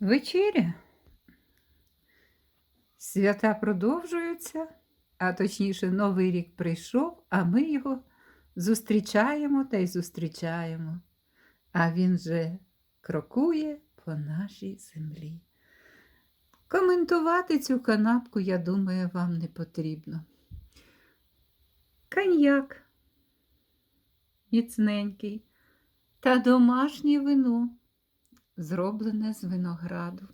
Вечеря. Свята продовжуються, а точніше, Новий рік прийшов, а ми його зустрічаємо та й зустрічаємо. А він же крокує по нашій землі. Коментувати цю канапку, я думаю, вам не потрібно. Коньяк міцненький та домашнє вино зроблене з винограду.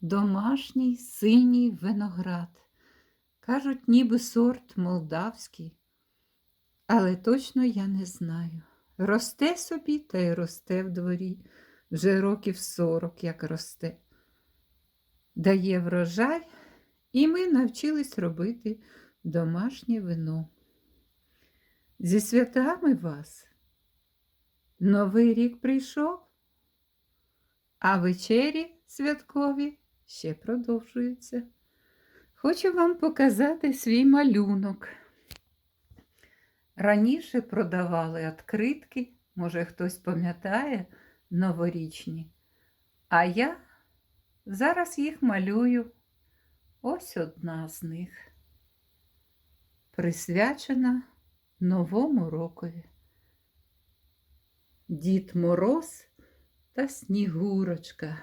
Домашній синій виноград. Кажуть, ніби сорт молдавський, але точно я не знаю. Росте собі та й росте в дворі, вже років сорок як росте. Дає врожай, і ми навчились робити домашнє вино. Зі святами вас. Новий рік прийшов, а вечері святкові ще продовжуються. Хочу вам показати свій малюнок. Раніше продавали відкритки, може хтось пам'ятає новорічні. А я зараз їх малюю. Ось одна з них, присвячена Новому рокові. Дід Мороз та Снігурочка,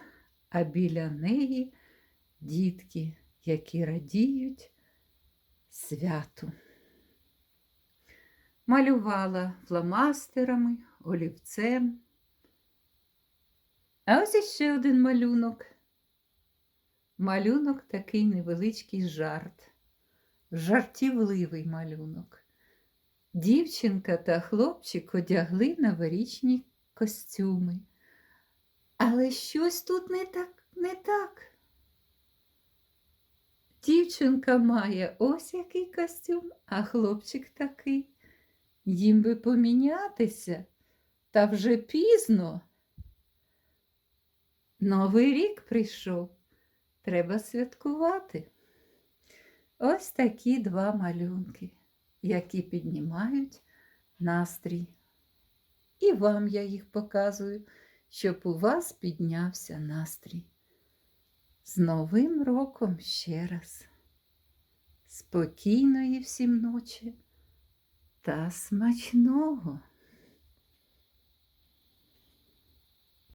а біля неї дітки, які радіють святу. Малювала фломастерами, олівцем. А ось іще один малюнок. Малюнок такий невеличкий жарт, жартівливий малюнок. Дівчинка та хлопчик одягли новорічні костюми. Але щось тут не так, не так. Дівчинка має ось який костюм, а хлопчик такий. Їм би помінятися, та вже пізно. Новий рік прийшов. Треба святкувати. Ось такі два малюнки, які піднімають настрій. І вам я їх показую, щоб у вас піднявся настрій. З Новим роком ще раз. Спокійної всім ночі та смачного!